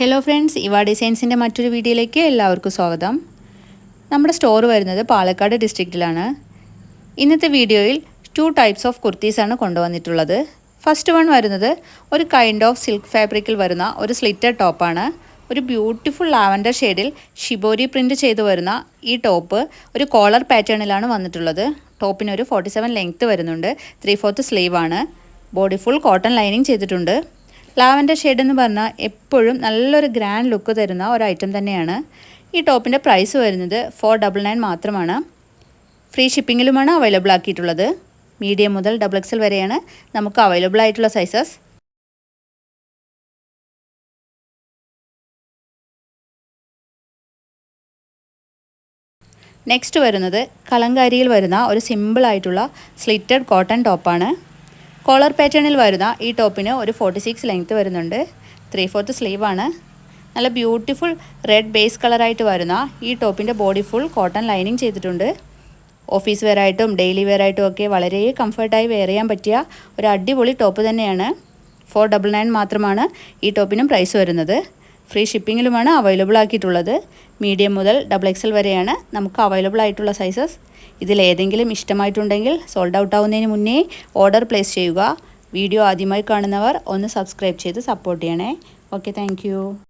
Hello friends ഇവ ഡിസൈൻസിന്റെ മറ്റൊരു വീഡിയോയിലേക്ക് എല്ലാവർക്കും സ്വാഗതം. നമ്മുടെ സ്റ്റോർ വരുന്നത് പാലക്കാട് ഡിസ്ട്രിക്റ്റിലാണ് ഇന്നത്തെ വീഡിയോയിൽ ടു ടൈപ്സ് ഓഫ് കുർത്തീസാണ് കൊണ്ടുവന്നിട്ടുള്ളത്. ഫസ്റ്റ് വൺ വരുന്നത് ഒരു കൈൻഡ് ഓഫ് സിൽക്ക് ഫാബ്രിക്കിൽ വരുന്ന ഒരു സ്ലിറ്റർ ടോപ്പാണ് ഒരു ബ്യൂട്ടിഫുൾ ലാവൻഡർ ഷെയ്ഡിൽ ഷിബോരി പ്രിന്റ് ചെയ്തു വരുന്ന ഈ ടോപ്പ് ഒരു കോളർ പാറ്റേണിലാണ് വന്നിട്ടുള്ളത്. ടോപ്പിന് ഒരു ഫോർട്ടി സെവൻ ലെങ്ത്ത് വരുന്നുണ്ട്. ത്രീ ഫോർത്ത് സ്ലീവാണ് ബോഡി ഫുൾ കോട്ടൺ ലൈനിങ് ചെയ്തിട്ടുണ്ട്. ലാവൻഡർ ഷെയ്ഡ് എന്ന് പറഞ്ഞാൽ എപ്പോഴും നല്ലൊരു ഗ്രാൻഡ് ലുക്ക് തരുന്ന ഒരു ഐറ്റം തന്നെയാണ്. ഈ ടോപ്പിന്റെ പ്രൈസ് വരുന്നത് ഫോർ ഡബിൾ നയൻ മാത്രമാണ്. ഫ്രീ ഷിപ്പിങ്ങിലുമാണ് അവൈലബിൾ ആക്കിയിട്ടുള്ളത്. മീഡിയം മുതൽ ഡബിൾ എക്സൽ വരെയാണ് നമുക്ക് അവൈലബിൾ ആയിട്ടുള്ള സൈസസ് നെക്സ്റ്റ് വരുന്നത് കലങ്കാരിയിൽ വരുന്ന ഒരു സിമ്പിളായിട്ടുള്ള സ്ലിറ്റഡ് കോട്ടൺ ടോപ്പാണ് കോളർ പാറ്റേണിൽ വരുന്ന ഈ ടോപ്പിന് ഒരു ഫോർട്ടി സിക്സ് ലെങ്ത്ത് വരുന്നുണ്ട്. ത്രീ ഫോർത്ത് ആണ്. നല്ല ബ്യൂട്ടിഫുൾ റെഡ് ബേസ് കളറായിട്ട് വരുന്ന ഈ ടോപ്പിന്റെ ബോഡി ഫുൾ കോട്ടൺ ലൈനിങ് ചെയ്തിട്ടുണ്ട്. ഓഫീസ് വെയർ ആയിട്ടും ഡെയിലി വെയർ ആയിട്ടും ഒക്കെ വളരെ കംഫർട്ടായി വെയർ ചെയ്യാൻ പറ്റിയ ഒരു അടിപൊളി ടോപ്പ് തന്നെയാണ്. ഫോർ ഡബിൾ നയൻ മാത്രമാണ് ഈ ടോപ്പിനും പ്രൈസ് വരുന്നത്. ഫ്രീ ഷിപ്പിങ്ങിലുമാണ് അവൈലബിൾ ആക്കിയിട്ടുള്ളത്. മീഡിയം മുതൽ ഡബിൾ എക്സൽ വരെയാണ് നമുക്ക് അവൈലബിൾ ആയിട്ടുള്ള സൈസസ്. ഇതിലേതെങ്കിലും ഇഷ്ടമായിട്ടുണ്ടെങ്കിൽ സോൾഡ് ഔട്ട് ആവുന്നതിന് മുന്നേ ഓർഡർ പ്ലേസ് ചെയ്യുക. വീഡിയോ ആദ്യമായി കാണുന്നവർ ഒന്ന് സബ്സ്ക്രൈബ് ചെയ്ത് സപ്പോർട്ട് ചെയ്യണേ. Okay thank